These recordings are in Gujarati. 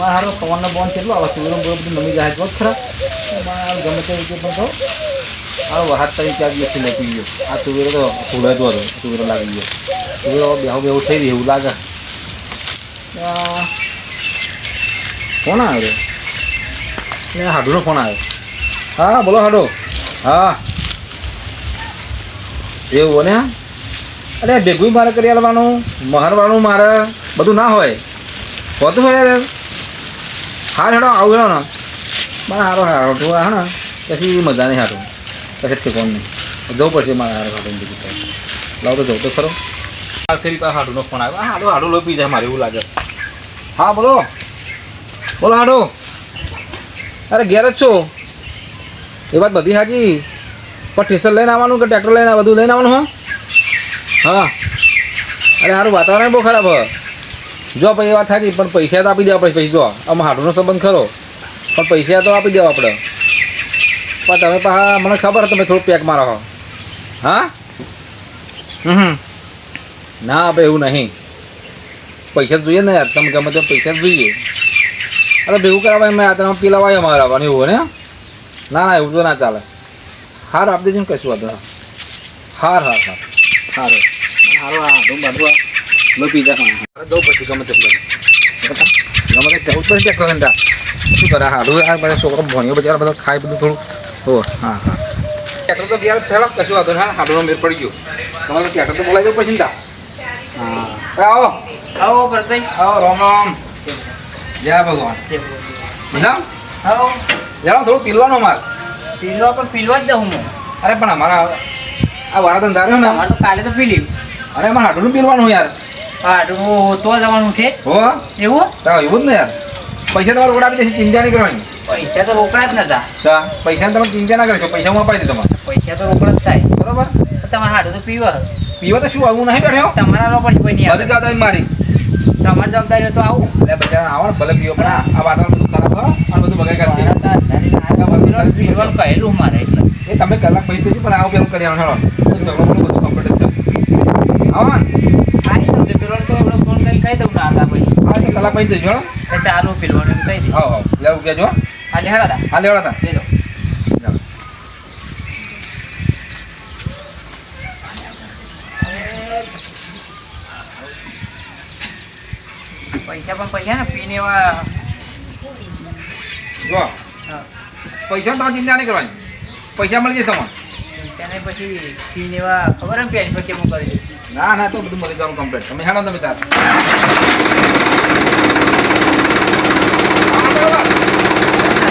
મારા હારો પવનનો બોન કેટલો આવે તુવેરો બોરો બધું નમી જાય જ ખરા. મારા ગમે તે રીતે પણ તો આ વહાત તરી ચાર દિવસથી નથી ગયો. આ તુવેરો તો ફૂલે તો હતો તુવેરો લાગી ગયો. તુવેરો બેહુ બેહુ થઈ રહ્યું એવું લાગે. ફોન આવ્યો એ હાડુનો ફોન આવ્યો હા બોલો હાડો. હા. એવું ને? અરે ભેગું મારે કરી આલવાનું મહારવાનું મારે, બધું ના હોય. હોતું હોય યાર. હા હેડો આવું હેડો ને. મારે હારો હારો તું હા ને પછી મજા નહીં સારું પછી ઠીકોણ નહીં. જવું પડશે મારે હારો હાડું બીજું લાવ તો જવું તો ખરો. ફેરી પાસે હાડુનો ફોન આવ્યો. હા હાડો હાડો લો પી જાય મારે એવું લાગે. હા બોલો. બોલો હાડો. અરે ઘેર જ છો. એ વાત બધી હાજી પણ ટેસ્ટર લઈને આવવાનું કે ટ્રેક્ટર લઈને બધું લઈને આવવાનું હા? હા. અરે સારું વાતાવરણ બહુ ખરાબ હોય. જો પછી એ વાત થાકી પણ પૈસા તો આપી દેવા પડે. પછી જો, આમ હાડુનો સંબંધ ખરો. પણ પૈસા તો આપી દેવા આપણે પણ તમે પાછા, મને ખબર તમે થોડું પેક મારો હો હા? હમ. ના ભાઈ એવું નહીં. પૈસા જોઈએ ને તમે ગમે તો પૈસા જોઈએ. અરે ભેગું કરાવાય મેં આ તમે પીલાવાય અમારે આવવાનું એવું ને? ના ના, એવું તો ના ચાલે. હાર આપી દેજો ને કશું વાંધો હાર હાર હાર. હાર. હારો હા લો પીઝા ખાવા. દઉં પછી ગમે તે ગમે. ગમે તે પડે ચેક કરે શું કરે? હારું આ બધા છોકરો ભણ્યો બચારા બધા ખાય બધું થોડું. હો હા હા. ટ્રેક્ટર તો ગયા છે કશું વાંધો હા હાડુનો મેર પડી ગયો. તમારે ટ્રેક્ટર તો બોલાવી દઉં પછી તા. હા. આવો. આવો ભરતભાઈ. આવો રામ રામ. જય ભગવાન. બધા આવો. જરા થોડું પીલવાનું અમારે પીલવા પણ પીલવા જ દઉં હું. અરે પણ અમારા આ વારા ધંધા રહ્યો ને તો કાલે તો પી લીધું અરે અમારે હાડુનું પીલવાનું યાર. હા તો જવાનું છે. હો? એવું? તો એવું જ ને યાર. પૈસા તમારે ઉડાવી દેશે ચિંતા નહીં કરવાની. પૈસા તો રોકડા જ નતા. તો પૈસા તમે ચિંતા ના કરશો પૈસા હું અપાઈ દે તમારે. પૈસા તો રોકડા જ થાય. બરોબર? તમારે હાડું તો પીવા. પીવા તો શું આવું નહીં બેઠો? તમારા નો પણ કોઈ નહીં બધી જવાબદારી મારી. તમારી જવાબદારી તો આવું. એટલે બધા આવો ને ભલે પીવો પણ આ વાતાવરણ બધું ખરાબ અને બધું બગાડ કરશે. કહેલું મારે એ તમે કલાક પછી પણ આવું પેલું કરી આવવાનું બધું કમ્પ્લીટ છે. આવો ને આઈ તો પીલવાનું તો આપણે ફોન કરી કહી દઉં ના હતા પછી હા તો કલાક પછી જજો હેડો તો ચાલુ પીલવાનું એમ કહી દે. હા હા. લેવું કહેજો આજે હેડા તા હા લેવડા તા દે પૈસા પણ પૈસા ને પીને એવા જો. હા. પૈસા તમે ચિંતા નહીં કરવાની. પૈસા મળી જશે તમને તેને પછી પીને એવા ખબર એમ પેન પછી હું કરી દે ના ના તો બધું મળી જવાનું કમ્પ્લીટ તમે હેડો તમે તાર હા, બરોબર.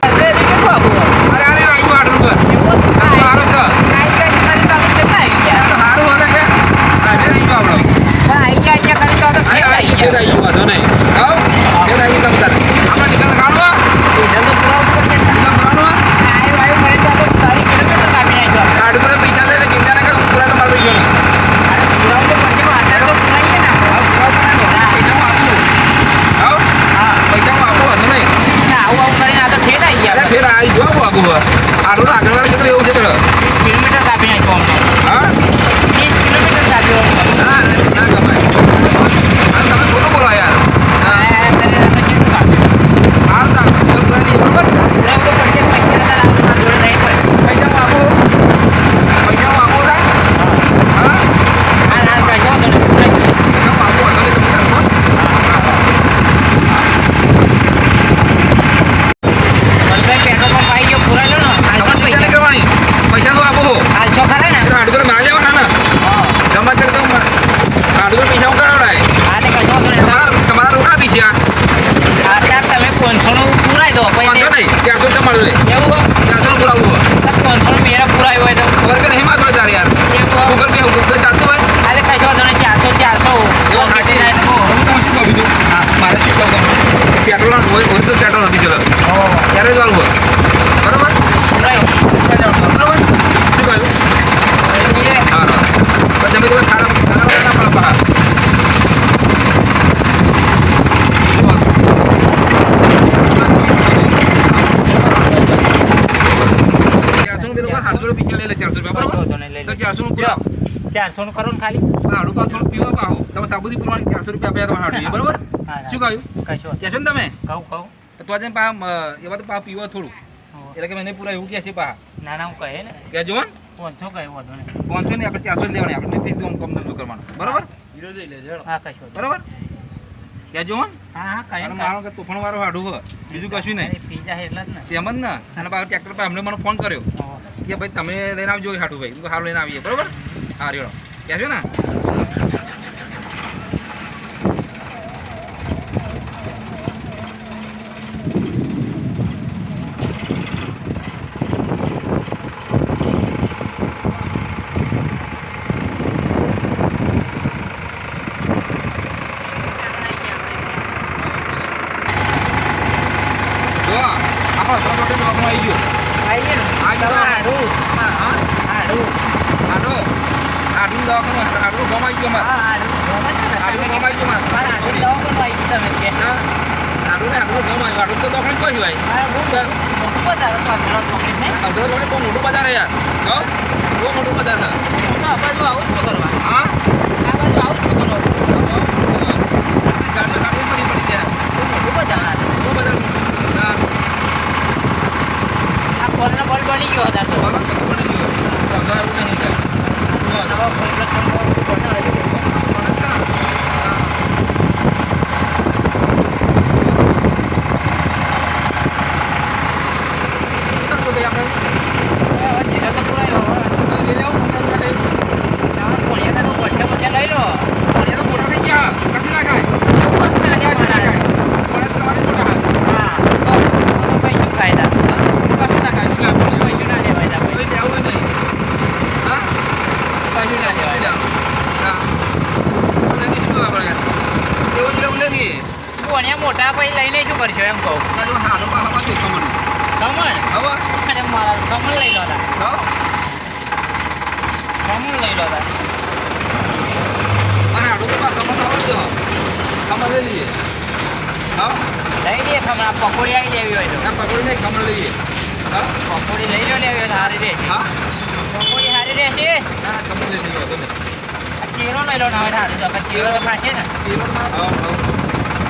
અરે અરે આવ્યું આટલું ઘર. સારું છે. સારું હોય ને કે? હા, ઘેર આવ્યું આપણો. હા, હા, ઘેર આવ્યું, વાંધો નહીં. આવો. ઘેર આવ્યું તમે તારે. આપણે નીકળ કાઢવા? નીકળ કાઢવા? ગાડી પર પૈસા લઈને ચિંતા ના કરો પૂરા તમારે પૈસા પૈસા હું આપું આવો પૈસા હું આપું વાંધો નહીં અરે ફેર આવી જો આવું આગળ આટલું આગળ વાળા કેટલું એવું છે ચલો કિલોમીટર કાપી નાખ્યો અમને હા ત્રીસ કિલોમીટર કાપ્યો અમને. ના ના કમાય આ તમે ખોટું બોલો યાર આ કરીને અમે કેટલું કાપ્યું? હાર ના બરોબર બરાબર પછી પૈસા હતા, આપણા જોડે નહીં પડે. પૈસા હું આપું પૈસા હું આપું તા હા આ ના પૈસા હતો ને, પૂરા જોઈએ. પૈસા હું આપું વાંધો નહીં તમે તારે મને પેટ્રોલ પંપ આવી ગયો, પૂરા લો ને. હાલ તમારે પણ ચિંતા નહીં પૈસા. કરવાની પૈસા તો આપો હાલ છો ખરા ને? આડું કરે મારી લેવાના ને હા. ગમે તે તો આડું પૈસા હું કરાવડાય હા, તે કશો વાંધો નહીં. તમારા તમારા ચારસો તમારું લે એવું હો? ચારસો નું પુરાવું હોય આ પાંચસો નો મેળા પુરાયો હોય તો ખબર કે નહીં માગો તારે યાર એવું હો? ગૂગલ પે ગૂગલ પે ચાલતું હોય અરે કશો વાંધો નહીં. ચારસો ચારસો એવો સો હાટી સિત્તેર આઠ હો. હું બીજું મારે પેટ્રોલ નથી ચલો ત્યારે જ હોય બરાબર. બરોબર શું કહ્યું હા તમે તો ખારા ખારા વગર ના પડે બહાર ચારસો નું પેલું સાતસો રૂપિયા પીછે લઈ લે ચારસો રૂપિયા બરોબર વાંધો નહીં, લઈ ચારસો નું પુરાવો. ચારસો નું કરો ને ખાલી. આડું થોડું પીવા પાહો. તમે સાબુદી પ્રમાણે ચારસો રૂપિયા આપ્યા બરોબર? શું કહ્યું? કશો કહેશો ને તમે. કહું કહું. તો આજે પા એવા તો પા પીવો થોડું. એટલે કે મને પૂરા એવું કહે છે પા ના ના હું કહે ને. કહેજો ને. પાંચસો કહે વાંધો નહીં. પાંચસો ને આપણે ચારસો લેવાની આપણે નથી કમ ધંધો કરવાનો. બરોબર? હા કશો બરોબર? કહેજો હા હા કહે મારો કે તોફાન વાળો હાડું બીજું કશું નહીં. અરે, એટલે એટલા જ ને. તેમ જ ને. અને પાછું ટ્રેક્ટર પર મને ફોન કર્યો. હો. કે ભાઈ તમે લઈને આવજો હાડું ભાઈ સારું લઈને આવીએ, બરોબર? હા, રેડો. કહેશો ને? આપણો આવી ગયો. આવીએ ને. હાડું. હાડું. હાડો હાડું દવાખાનું હાડું ગમ ગયો મારે હા, હાડું. ગમે છે ને? હાડું ગમ આવી ગયો મારે હાડું દવાખાનું આવી ગયું તમે કે. હાડું ને હાડું ગમ હાડું તો દવાખાને કોઈ ભાઈ મોટું બજાર મોટું બજાર યાર બહુ મોટું બજાર છે હું તો આ બાજુ આવું જ છું કરવા. હા આ બાજુ આવું જ છું કરવા. ગાડીઓ ગાડીઓ પડી પડી છે બહુ મોટું બજાર આ. બહુ બજાર હા આ પોલનો બોલ બની ગયો હતા તો. બરાબર તો પડી ગયો તો અધરો એવું નહીં થાય જો, નવો પોલ પ્લસ બનાવે છે. હવે જીરા તો પુરાયો. આ પોળિયા તો ગોઠે ગોઠે લઈ લો. બસ ને આજે બનાવે. હા. તો પૈસું કાયદા. પૈસું ના લેવાય તા પૈસું. પૈસું ના લેવાય. પોણિયા મોટા પછી લઈને શું કરશો એમ કહું? ખમણ અને મારા કમણ લઈ લો તા. ખમણ લઈ લો તા. લઈ દે. ખમણ પકોડી આવી લેવી હોય તો પકોડી લઈ લો લેવી હોય સારી રહેશે પકોડી સારી રહેશે આ ચીરો લઈ લો ને હવે સારું ને ચીરો લઈ લો ને હા હા અમરસિંહ એમની દુકાન ને. ને શાકભાજીનું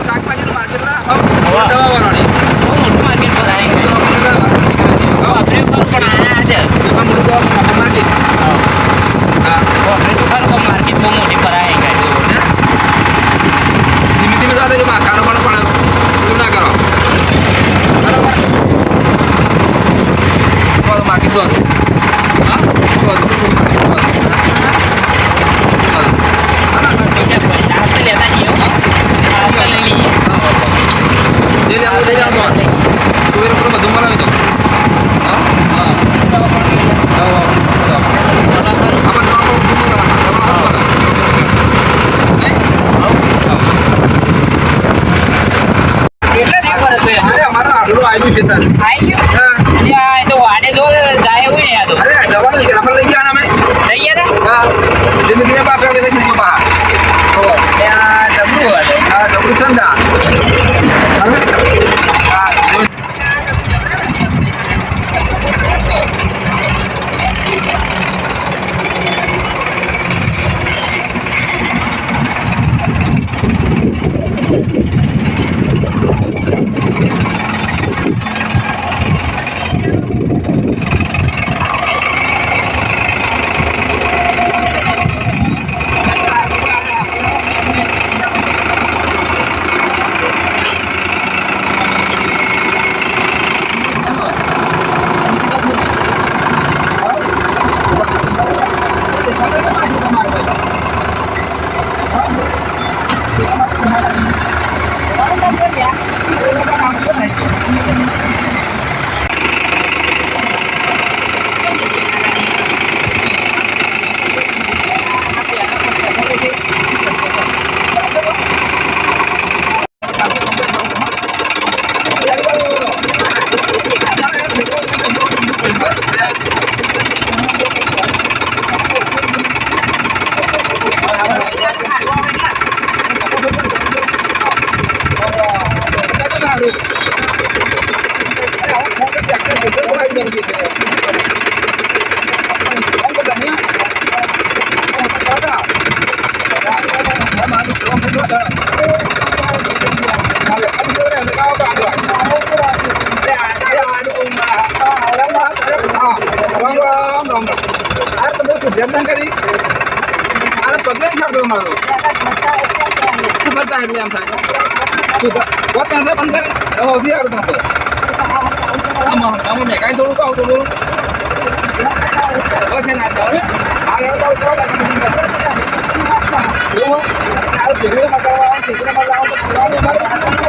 શાકભાજીનું માર્કેટ હવા. દવા વાળાની બહુ મોટું માર્કેટ ભરાય વાપર્યું કરું પણ આના આજે વાપર્યું તો ખરું પણ માર્કેટ બહુ મોટી ભરાય ગાડી ધીમે ધીમે સાથે જો બા કાળો કાળો પણ એવું ના કરો બરાબર માર્કેટ તો હા બીજા કોઈ આ તો લેતા જઈએ હો. આ તો લઈ લઈએ લઈ જાઓ લઈ જાઓ તો તું એનો પૂરો બધું બનાવી દો હા હા આપણે તો આપણું પૂરું કરવાનું કેટલા દિવસ આવ્યું છે તાર. આઈ હા. એ તો 对呀都 ya. ಬಂದ್ರೆ ಅವಧಿ ಆಗುತ್ತೆ ನಮ್ಮ ಮೆಕಾಯಿ ತೊಳಕು ಅವು ತೊಳು ಮಾತಾಡುವ ಮಾತಾಡುವ